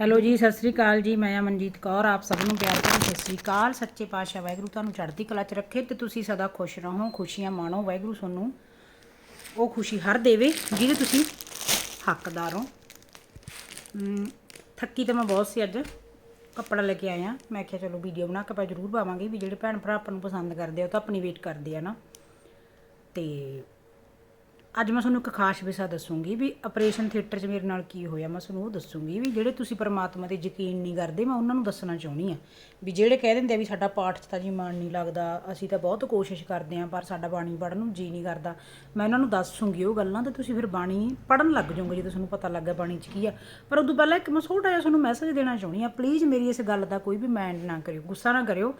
Hello ਜੀ, ਸਤਿ ਸ੍ਰੀ ਅਕਾਲ ਜੀ, ਮੈਂ ਅਮਨਜੀਤ ਕੌਰ, ਆਪ ਸਭ ਨੂੰ ਪਿਆਰ ਭਰੀ ਸਤਿ ਸ੍ਰੀ ਅਕਾਲ। ਸੱਚੇ ਪਾਤਸ਼ਾਹ ਵਾਹਿਗੁਰੂ ਤੁਹਾਨੂੰ ਚੜ੍ਹਦੀ ਕਲਾ 'ਚ ਰੱਖੇ ਤੇ ਤੁਸੀਂ ਸਦਾ ਖੁਸ਼ ਰਹੋ, ਖੁਸ਼ੀਆਂ ਮਾਣੋ, ਵਾਹਿਗੁਰੂ ਤੁਹਾਨੂੰ ਉਹ ਖੁਸ਼ੀ ਹਰ ਦੇਵੇ ਜਿਹਦੇ ਤੁਸੀਂ ਹੱਕਦਾਰ ਹੋ। ਥੱਕੀ ਤਾਂ ਮੈਂ ਬਹੁਤ ਸੀ ਅੱਜ, ਕੱਪੜਾ ਲੈ ਕੇ ਆਇਆ। ਮੈਂ ਕਿਹਾ ਚਲੋ ਵੀਡੀਓ ਬਣਾ ਕੇ ਆਪਾਂ ਜ਼ਰੂਰ ਪਾਵਾਂਗੇ ਵੀ ਜਿਹੜੇ ਭੈਣ ਭਰਾ ਆਪਾਂ ਨੂੰ ਪਸੰਦ ਕਰਦੇ ਆ, ਉਹ ਤਾਂ ਆਪਣੀ ਵੇਟ ਕਰਦੇ ਆ ਨਾ। ਤੇ ਅੱਜ ਮੈਂ ਤੁਹਾਨੂੰ ਇੱਕ ਖਾਸ ਵਿਸ਼ਾ ਦੱਸੂੰਗੀ ਵੀ ਆਪਰੇਸ਼ਨ ਥੀਏਟਰ 'ਚ ਮੇਰੇ ਨਾਲ ਕੀ ਹੋਇਆ, ਮੈਂ ਤੁਹਾਨੂੰ ਉਹ ਦੱਸੂੰਗੀ ਵੀ ਜਿਹੜੇ ਤੁਸੀਂ ਪਰਮਾਤਮਾ ਤੇ ਯਕੀਨ ਨਹੀਂ ਕਰਦੇ, ਮੈਂ ਉਹਨਾਂ ਨੂੰ ਦੱਸਣਾ ਚਾਹੁੰਦੀ ਆ ਵੀ ਜਿਹੜੇ ਕਹਿ ਦਿੰਦੇ ਆ ਵੀ ਸਾਡਾ ਪਾਠ 'ਚ ਤਾਂ ਜੀ ਮਨ ਨਹੀਂ ਲੱਗਦਾ, ਅਸੀਂ ਤਾਂ ਬਹੁਤ ਕੋਸ਼ਿਸ਼ ਕਰਦੇ ਆ ਪਰ ਸਾਡਾ ਬਾਣੀ ਪੜ੍ਹਨ ਨੂੰ ਜੀ ਨਹੀਂ ਕਰਦਾ। ਮੈਂ ਉਹਨਾਂ ਨੂੰ ਦੱਸੂੰਗੀ ਉਹ ਗੱਲਾਂ, ਤੇ ਤੁਸੀਂ ਫਿਰ ਬਾਣੀ ਪੜ੍ਹਨ ਲੱਗ ਜਾਓਗੇ ਜਦੋਂ ਤੁਹਾਨੂੰ ਪਤਾ ਲੱਗਾ ਬਾਣੀ 'ਚ ਕੀ ਆ। ਪਰ ਉਦੋਂ ਪਹਿਲਾਂ ਇੱਕ ਮੈਂ ਛੋਟਾ ਜਿਹਾ ਤੁਹਾਨੂੰ ਮੈਸੇਜ ਦੇਣਾ ਚਾਹੁੰਦੀ ਆ ਪਲੀਜ਼ ਮੇਰੀ ਇਸ ਗੱਲ ਦਾ ਕੋਈ ਵੀ ਮਾਈਂਡ ਨਾ ਕਰਿਓ, ਗੁੱਸਾ ਨਾ ਕਰਿਓ।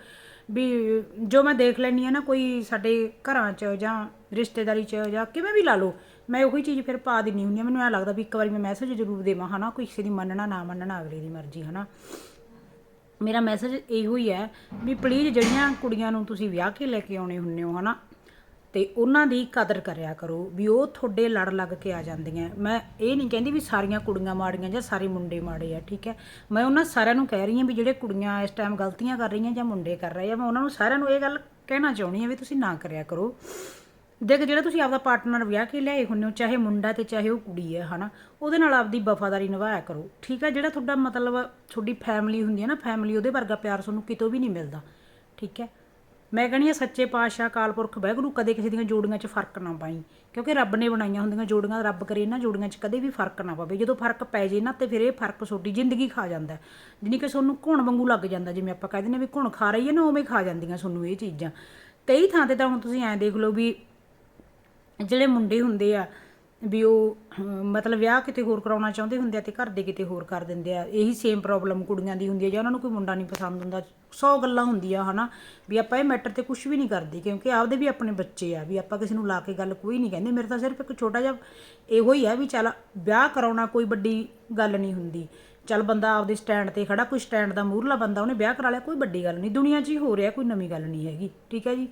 ਵੀ ਜੋ ਮੈਂ ਦੇਖ ਲੈਣੀ ਆ ਨਾ ਕੋਈ ਸਾਡੇ ਘਰਾਂ 'ਚ ਜਾਂ ਰਿਸ਼ਤੇਦਾਰੀ 'ਚ ਜਾਂ ਕਿਵੇਂ ਵੀ ਲਾ ਲਓ, ਮੈਂ ਉਹੀ ਚੀਜ਼ ਫਿਰ ਪਾ ਦਿੰਨੀ ਹੁੰਦੀ ਆ ਮੈਨੂੰ ਐ ਲੱਗਦਾ ਵੀ ਇੱਕ ਵਾਰੀ ਮੈਂ ਮੈਸੇਜ ਜ਼ਰੂਰ ਦੇਵਾਂ, ਹਨਾ? ਕੋਈ ਕਿਸੇ ਦੀ ਮੰਨਣਾ ਨਾ ਮੰਨਣਾ, ਅਗਲੇ ਦੀ ਮਰਜ਼ੀ, ਹਨਾ? ਮੇਰਾ ਮੈਸੇਜ ਇਹੋ ਹੀ ਹੈ ਵੀ ਪਲੀਜ਼ ਜਿਹੜੀਆਂ ਕੁੜੀਆਂ ਨੂੰ ਤੁਸੀਂ ਵਿਆਹ ਕੇ ਲੈ ਕੇ ਆਉਣੇ ਹੁੰਨੇ ਹੋ, ਹਨਾ? ਅਤੇ ਉਹਨਾਂ ਦੀ ਕਦਰ ਕਰਿਆ ਕਰੋ ਵੀ ਉਹ ਤੁਹਾਡੇ ਲੜ ਲੱਗ ਕੇ ਆ ਜਾਂਦੀਆਂ। ਮੈਂ ਇਹ ਨਹੀਂ ਕਹਿੰਦੀ ਵੀ ਸਾਰੀਆਂ ਕੁੜੀਆਂ ਮਾੜੀਆਂ ਜਾਂ ਸਾਰੇ ਮੁੰਡੇ ਮਾੜੇ ਆ, ਠੀਕ ਹੈ? ਮੈਂ ਉਹਨਾਂ ਸਾਰਿਆਂ ਨੂੰ ਕਹਿ ਰਹੀ ਹਾਂ ਵੀ ਜਿਹੜੇ ਕੁੜੀਆਂ ਇਸ ਟਾਈਮ ਗਲਤੀਆਂ ਕਰ ਰਹੀਆਂ ਜਾਂ ਮੁੰਡੇ ਕਰ ਰਹੇ ਆ, ਮੈਂ ਉਹਨਾਂ ਨੂੰ ਸਾਰਿਆਂ ਨੂੰ ਇਹ ਗੱਲ ਕਹਿਣਾ ਚਾਹੁੰਦੀ ਹਾਂ ਵੀ ਤੁਸੀਂ ਨਾ ਕਰਿਆ ਕਰੋ। ਦੇਖ, ਜਿਹੜਾ ਤੁਸੀਂ ਆਪਦਾ ਪਾਰਟਨਰ ਵਿਆਹ ਕੇ ਲਿਆਏ ਹੁੰਨੇ ਹੋ, ਚਾਹੇ ਮੁੰਡਾ ਤੇ ਚਾਹੇ ਉਹ ਕੁੜੀ ਹੈ, ਹਨਾ? ਉਹਦੇ ਨਾਲ ਆਪਦੀ ਵਫਾਦਾਰੀ ਨਿਭਾਇਆ ਕਰੋ, ਠੀਕ ਹੈ? ਜਿਹੜਾ ਤੁਹਾਡਾ ਮਤਲਬ ਤੁਹਾਡੀ ਫੈਮਿਲੀ ਹੁੰਦੀ ਹੈ ਨਾ ਫੈਮਿਲੀ ਉਹਦੇ ਵਰਗਾ ਪਿਆਰ ਤੁਹਾਨੂੰ ਕਿਤੋਂ ਵੀ ਨਹੀਂ ਮਿਲਦਾ, ਠੀਕ ਹੈ? ਮੈਂ ਕਹਿੰਦੀ ਆ ਸੱਚੇ ਪਾਤਸ਼ਾਹ ਕਾਲਪੁਰਖ ਵਾਹਿਗੁਰੂ, ਕਦੇ ਕਿਸੇ ਦੀਆਂ ਜੋੜੀਆਂ 'ਚ ਫ਼ਰਕ ਨਾ ਪਾਈ। ਕਿਉਂਕਿ ਰੱਬ ਨੇ ਬਣਾਈਆਂ ਹੁੰਦੀਆਂ ਜੋੜੀਆਂ, ਰੱਬ ਕਰੇ ਇਹਨਾਂ ਜੋੜੀਆਂ 'ਚ ਕਦੇ ਵੀ ਫ਼ਰਕ ਨਾ ਪਵੇ। ਜਦੋਂ ਫ਼ਰਕ ਪੈ ਜੇ ਨਾ, ਤੇ ਫਿਰ ਇਹ ਫ਼ਰਕ ਤੁਹਾਡੀ ਜ਼ਿੰਦਗੀ ਖਾ ਜਾਂਦਾ ਹੈ। ਕਿ ਤੁਹਾਨੂੰ ਘੁਣ ਵਾਂਗੂ ਲੱਗ ਜਾਂਦਾ, ਜਿਵੇਂ ਆਪਾਂ ਕਹਿੰਦੇ ਨੇ ਵੀ ਘੁਣ ਖਾ ਰਹੀ ਹੈ ਨਾ, ਉਵੇਂ ਖਾ ਜਾਂਦੀਆਂ ਤੁਹਾਨੂੰ ਇਹ ਚੀਜ਼ਾਂ। ਕਈ ਥਾਂ ਤੇ ਤਾਂ ਹੁਣ ਤੁਸੀਂ ਐਂ ਦੇਖ ਲਓ ਵੀ ਜਿਹੜੇ ਮੁੰਡੇ ਹੁੰਦੇ ਆ ਵੀ ਉਹ ਮਤਲਬ ਵਿਆਹ ਕਿਤੇ ਹੋਰ ਕਰਾਉਣਾ ਚਾਹੁੰਦੇ ਹੁੰਦੇ ਆ ਤੇ ਘਰ ਦੇ ਕਿਤੇ ਹੋਰ ਕਰ ਦਿੰਦੇ ਆ। ਇਹੀ ਸੇਮ ਪ੍ਰੋਬਲਮ ਕੁੜੀਆਂ ਦੀ ਹੁੰਦੀ ਹੈ ਜਾਂ ਉਹਨਾਂ ਨੂੰ ਕੋਈ ਮੁੰਡਾ ਨਹੀਂ ਪਸੰਦ ਹੁੰਦਾ। 100 ਗੱਲਾਂ ਹੁੰਦੀਆਂ, ਹਨਾ, ਵੀ ਆਪਾਂ ਇਹ ਮੈਟਰ ਤੇ ਕੁਝ ਵੀ ਨਹੀਂ ਕਰਦੇ, ਕਿਉਂਕਿ ਆਪਦੇ ਵੀ ਆਪਣੇ ਬੱਚੇ ਆ, ਵੀ ਆਪਾਂ ਕਿਸੇ ਨੂੰ ਲਾ ਕੇ ਗੱਲ ਕੋਈ ਨਹੀਂ ਕਹਿੰਦੇ। ਮੇਰੇ ਤਾਂ ਸਿਰਫ ਇੱਕ ਛੋਟਾ ਜਿਹਾ ਇਹੋ ਹੀ ਆ ਵੀ ਚੱਲ ਵਿਆਹ ਕਰਾਉਣਾ ਕੋਈ ਵੱਡੀ ਗੱਲ ਨਹੀਂ ਹੁੰਦੀ। ਚੱਲ ਬੰਦਾ ਆਪਦੇ ਸਟੈਂਡ ਤੇ ਖੜਾ, ਕੋਈ ਸਟੈਂਡ ਦਾ ਮੂਹਰਲਾ ਬੰਦਾ, ਉਹਨੇ ਵਿਆਹ ਕਰਾ ਲਿਆ, ਕੋਈ ਵੱਡੀ ਗੱਲ ਨਹੀਂ। ਦੁਨੀਆ 'ਚ ਹੀ ਹੋ ਰਿਹਾ, ਕੋਈ ਨਵੀਂ ਗੱਲ ਨਹੀਂ ਹੈਗੀ, ਠੀਕ ਹੈ ਜੀ?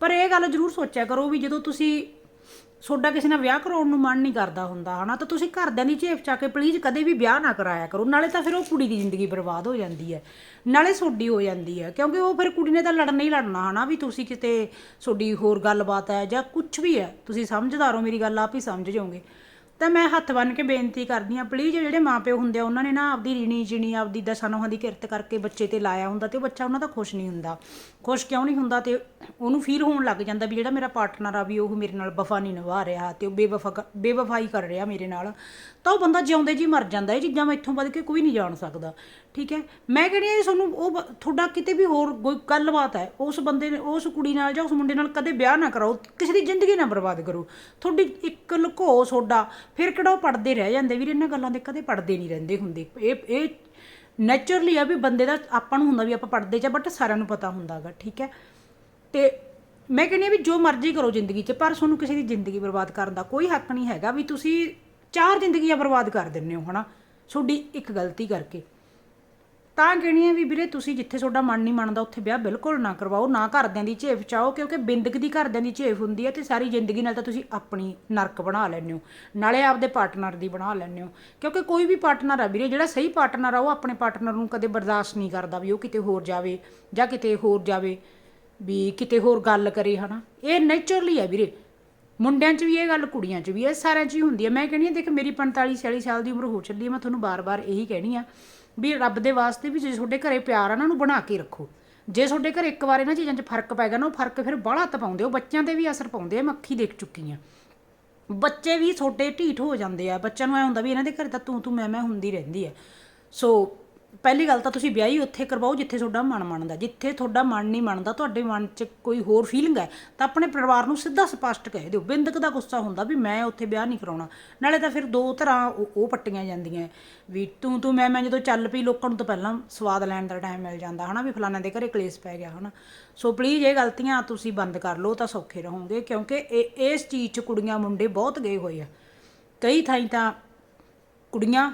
ਪਰ ਇਹ ਗੱਲ ਜ਼ਰੂਰ ਸੋਚਿਆ ਕਰੋ ਵੀ ਜਦੋਂ ਤੁਸੀਂ ਤੁਹਾਡਾ ਕਿਸੇ ਨਾਲ ਵਿਆਹ ਕਰਾਉਣ ਨੂੰ ਮਨ ਨਹੀਂ ਕਰਦਾ ਹੁੰਦਾ, ਹਨਾ? ਤਾਂ ਤੁਸੀਂ ਘਰਦਿਆਂ ਦੀ ਝੇਪ ਚਾ ਕੇ ਪਲੀਜ਼ ਕਦੇ ਵੀ ਵਿਆਹ ਨਾ ਕਰਾਇਆ ਕਰੋ, ਨਾਲੇ ਤਾਂ ਫਿਰ ਉਹ ਕੁੜੀ ਦੀ ਜ਼ਿੰਦਗੀ ਬਰਬਾਦ ਹੋ ਜਾਂਦੀ ਹੈ। ਨਾਲੇ ਤੁਹਾਡੀ ਹੋ ਜਾਂਦੀ ਹੈ, ਕਿਉਂਕਿ ਉਹ ਫਿਰ ਕੁੜੀ ਨੇ ਤਾਂ ਲੜਨਾ ਹੀ ਲੜਨਾ, ਹਨਾ? ਵੀ ਤੁਸੀਂ ਕਿਤੇ ਤੁਹਾਡੀ ਹੋਰ ਗੱਲਬਾਤ ਹੈ ਜਾਂ ਕੁਝ ਵੀ ਹੈ, ਤੁਸੀਂ ਸਮਝਦਾਰ ਹੋ, ਮੇਰੀ ਗੱਲ ਆਪ ਹੀ ਸਮਝ ਜਾਓਗੇ। ਤਾਂ ਮੈਂ ਹੱਥ ਬੰਨ ਕੇ ਬੇਨਤੀ ਕਰਦੀ ਹਾਂ ਪਲੀਜ਼ ਜਿਹੜੇ ਮਾਪਿਓ ਹੁੰਦੇ ਆ, ਉਹਨਾਂ ਨੇ ਨਾ ਆਪਦੀ ਰੀਣੀ ਜਿਣੀ, ਆਪਦੀ ਦਸਾਂ ਨੋਹਾਂ ਦੀ ਕਿਰਤ ਕਰਕੇ ਬੱਚੇ ਤੇ ਲਾਇਆ ਹੁੰਦਾ ਤੇ ਉਹ ਬੱਚਾ ਉਹਨਾਂ ਦਾ ਖੁਸ਼ ਨਹੀਂ ਹੁੰਦਾ। ਖੁਸ਼ ਕਿਉਂ ਨਹੀਂ ਹੁੰਦਾ ਤੇ ਉਹਨੂੰ ਫੀਲ ਹੋਣ ਲੱਗ ਜਾਂਦਾ ਵੀ ਜਿਹੜਾ ਮੇਰਾ ਪਾਰਟਨਰ ਆ ਵੀ ਉਹ ਮੇਰੇ ਨਾਲ ਵਫਾ ਨਹੀਂ ਨਿਭਾ ਰਿਹਾ ਤੇ ਉਹ ਬੇਵਫਾ ਬੇਵਫਾਈ ਕਰ ਰਿਹਾ ਮੇਰੇ ਨਾਲ। ਤਾਂ ਉਹ ਬੰਦਾ ਜਿਉਂਦੇ ਜੀ ਮਰ ਜਾਂਦਾ ਇਹ ਚੀਜ਼ਾਂ ਮੈਂ ਇੱਥੋਂ ਵੱਧ ਕੇ ਕੋਈ ਨਹੀਂ ਜਾਣ ਸਕਦਾ। ਠੀਕ ਹੈ? ਮੈਂ ਕਹਿੰਦੀ ਹਾਂ ਜੀ ਤੁਹਾਨੂੰ ਉਹ ਬ- ਤੁਹਾਡਾ ਕਿਤੇ ਵੀ ਹੋਰ ਕੋਈ ਗੱਲਬਾਤ ਹੈ, ਉਸ ਬੰਦੇ ਨੇ, ਉਸ ਕੁੜੀ ਨਾਲ ਜਾਂ ਉਸ ਮੁੰਡੇ ਨਾਲ ਕਦੇ ਵਿਆਹ ਨਾ ਕਰਾਓ, ਕਿਸੇ ਦੀ ਜ਼ਿੰਦਗੀ ਨਾ ਬਰਬਾਦ ਕਰੋ। ਤੁਹਾਡੀ ਇੱਕ ਲੁਕੋ ਤੁਹਾਡਾ ਫਿਰ ਕਿਹੜਾ ਉਹ ਪੜਦੇ ਰਹਿ ਜਾਂਦੇ ਵੀਰ, ਇਹਨਾਂ ਗੱਲਾਂ ਦੇ ਕਦੇ ਪੜਦੇ ਨਹੀਂ ਰਹਿੰਦੇ ਹੁੰਦੇ। ਇਹ ਇਹ ਨੇਚਰਲੀ ਆ ਵੀ ਬੰਦੇ ਦਾ ਆਪਾਂ ਨੂੰ ਹੁੰਦਾ ਵੀ ਆਪਾਂ ਪੜਦੇ ਚ ਬਟ ਸਾਰਿਆਂ ਨੂੰ ਪਤਾ ਹੁੰਦਾਗਾ ਠੀਕ ਹੈ? ਤੇ ਮੈਂ ਕਹਿੰਦੀ ਹਾਂ ਵੀ ਜੋ ਮਰਜ਼ੀ ਕਰੋ ਜ਼ਿੰਦਗੀ 'ਚ, ਪਰ ਤੁਹਾਨੂੰ ਕਿਸੇ ਦੀ ਜ਼ਿੰਦਗੀ ਬਰਬਾਦ ਕਰਨ ਦਾ ਕੋਈ ਹੱਕ ਨਹੀਂ ਹੈਗਾ ਵੀ ਤੁਸੀਂ ਚਾਰ ਜ਼ਿੰਦਗੀਆਂ ਬਰਬਾਦ ਕਰ ਦਿੰਦੇ ਹੋ, ਹਨਾ? ਤੁਹਾਡੀ ਇੱਕ ਗਲਤੀ ਕਰਕੇ। ਤਾਂ ਕਹਿਣੀ ਹੈ ਵੀ ਵੀਰੇ, ਤੁਸੀਂ ਜਿੱਥੇ ਤੁਹਾਡਾ ਮਨ ਨਹੀਂ ਮੰਨਦਾ, ਉੱਥੇ ਵਿਆਹ ਬਿਲਕੁਲ ਨਾ ਕਰਵਾਓ, ਨਾ ਘਰਦਿਆਂ ਦੀ ਝੇਫ ਚਾਓ ਕਿਉਂਕਿ ਬਿੰਦਕ ਦੀ ਘਰਦਿਆਂ ਦੀ ਝੇਫ ਹੁੰਦੀ ਹੈ ਤੇ ਸਾਰੀ ਜ਼ਿੰਦਗੀ ਨਾਲ ਤਾਂ ਤੁਸੀਂ ਆਪਣੀ ਨਰਕ ਬਣਾ ਲੈਂਦੇ ਹੋ। ਨਾਲੇ ਆਪਦੇ ਪਾਰਟਨਰ ਦੀ ਬਣਾ ਲੈਂਦੇ ਹੋ। ਕਿਉਂਕਿ ਕੋਈ ਵੀ ਪਾਰਟਨਰ ਆ ਵੀਰੇ, ਜਿਹੜਾ ਸਹੀ ਪਾਰਟਨਰ ਆ, ਉਹ ਆਪਣੇ ਪਾਰਟਨਰ ਨੂੰ ਕਦੇ ਬਰਦਾਸ਼ਤ ਨਹੀਂ ਕਰਦਾ ਵੀ ਉਹ ਕਿਤੇ ਹੋਰ ਜਾਵੇ ਜਾਂ ਕਿਤੇ ਹੋਰ ਜਾਵੇ, ਵੀ ਕਿਤੇ ਹੋਰ ਗੱਲ ਕਰੇ, ਹਨਾ? ਇਹ ਨੇਚਰਲੀ ਹੈ ਵੀਰੇ। ਮੁੰਡਿਆਂ 'ਚ ਵੀ ਇਹ ਗੱਲ, ਕੁੜੀਆਂ 'ਚ ਵੀ ਇਹ ਸਾਰਿਆਂ 'ਚ ਹੀ ਹੁੰਦੀ ਹੈ। ਮੈਂ ਕਹਿੰਦੀ ਹਾਂ, ਦੇਖ ਮੇਰੀ 45 46 ਸਾਲ ਦੀ ਉਮਰ ਹੋ ਚੱਲੀ ਹੈ, ਮੈਂ ਤੁਹਾਨੂੰ ਬਾਰ-ਬਾਰ ਇਹੀ ਕਹਿਣੀ ਆ ਵੀ ਰੱਬ ਦੇ ਵਾਸਤੇ ਵੀ ਜੇ ਤੁਹਾਡੇ ਘਰੇ ਪਿਆਰ ਆ ਨਾ, ਉਹਨੂੰ ਬਣਾ ਕੇ ਰੱਖੋ। ਜੇ ਤੁਹਾਡੇ ਘਰ ਇੱਕ ਵਾਰ ਇਹਨਾਂ ਚੀਜ਼ਾਂ 'ਚ ਫ਼ਰਕ ਪੈ ਗਿਆ ਨਾ, ਉਹ ਫ਼ਰਕ ਫਿਰ ਬਾਹਲਾ ਤਪਾਉਂਦੇ ਉਹ ਬੱਚਿਆਂ ਤੇ ਵੀ ਅਸਰ ਪਾਉਂਦੇ ਆ, ਮੈਂ ਅੱਖੀ ਦੇਖ ਚੁੱਕੀ ਆ ਬੱਚੇ ਵੀ ਛੋਟੇ ਢੀਠ ਹੋ ਜਾਂਦੇ ਆ। ਬੱਚਿਆਂ ਨੂੰ ਐ ਹੁੰਦਾ ਵੀ ਇਹਨਾਂ ਦੇ ਘਰ ਤਾਂ ਤੂੰ ਤੂੰ ਮੈਂ ਮੈਂ ਹੁੰਦੀ ਰਹਿੰਦੀ ਆ। ਸੋ ਪਹਿਲੀ ਗੱਲ ਤਾਂ ਤੁਸੀਂ ਵਿਆਹ ਹੀ ਉੱਥੇ ਕਰਵਾਓ ਜਿੱਥੇ ਤੁਹਾਡਾ ਮਨ ਮੰਨਦਾ, ਜਿੱਥੇ ਤੁਹਾਡਾ ਮਨ ਨਹੀਂ ਮੰਨਦਾ, ਤੁਹਾਡੇ ਮਨ 'ਚ ਕੋਈ ਹੋਰ ਫੀਲਿੰਗ ਹੈ, ਤਾਂ ਆਪਣੇ ਪਰਿਵਾਰ ਨੂੰ ਸਿੱਧਾ ਸਪਸ਼ਟ ਕਹਿ ਦਿਓ। ਬਿੰਦਕ ਦਾ ਗੁੱਸਾ ਹੁੰਦਾ ਵੀ ਮੈਂ ਉੱਥੇ ਵਿਆਹ ਨਹੀਂ ਕਰਾਉਣਾ। ਨਾਲੇ ਤਾਂ ਫਿਰ ਦੋ ਤਰ੍ਹਾਂ ਉਹ ਉਹ ਪੱਟੀਆਂ ਜਾਂਦੀਆਂ ਵੀ ਤੂੰ ਤੂੰ, ਮੈਂ ਮੈਂ ਜਦੋਂ ਚੱਲ ਪਈ ਲੋਕਾਂ ਨੂੰ ਤਾਂ ਪਹਿਲਾਂ ਸਵਾਦ ਲੈਣ ਦਾ ਟਾਈਮ ਮਿਲ ਜਾਂਦਾ, ਹਨਾ ਵੀ ਫਲਾਣਾ ਦੇ ਘਰੇ ਕਲੇਸ਼ ਪੈ ਗਿਆ, ਹਨਾ। ਸੋ ਪਲੀਜ਼ ਇਹ ਗਲਤੀਆਂ ਤੁਸੀਂ ਬੰਦ ਕਰ ਲਓ ਤਾਂ ਸੌਖੇ ਰਹੋਗੇ, ਕਿਉਂਕਿ ਇਹ, ਇਸ ਚੀਜ਼ 'ਚ ਕੁੜੀਆਂ ਮੁੰਡੇ ਬਹੁਤ ਗਏ ਹੋਏ ਆ। ਕਈ ਥਾਈਂ ਤਾਂ ਕੁੜੀਆਂ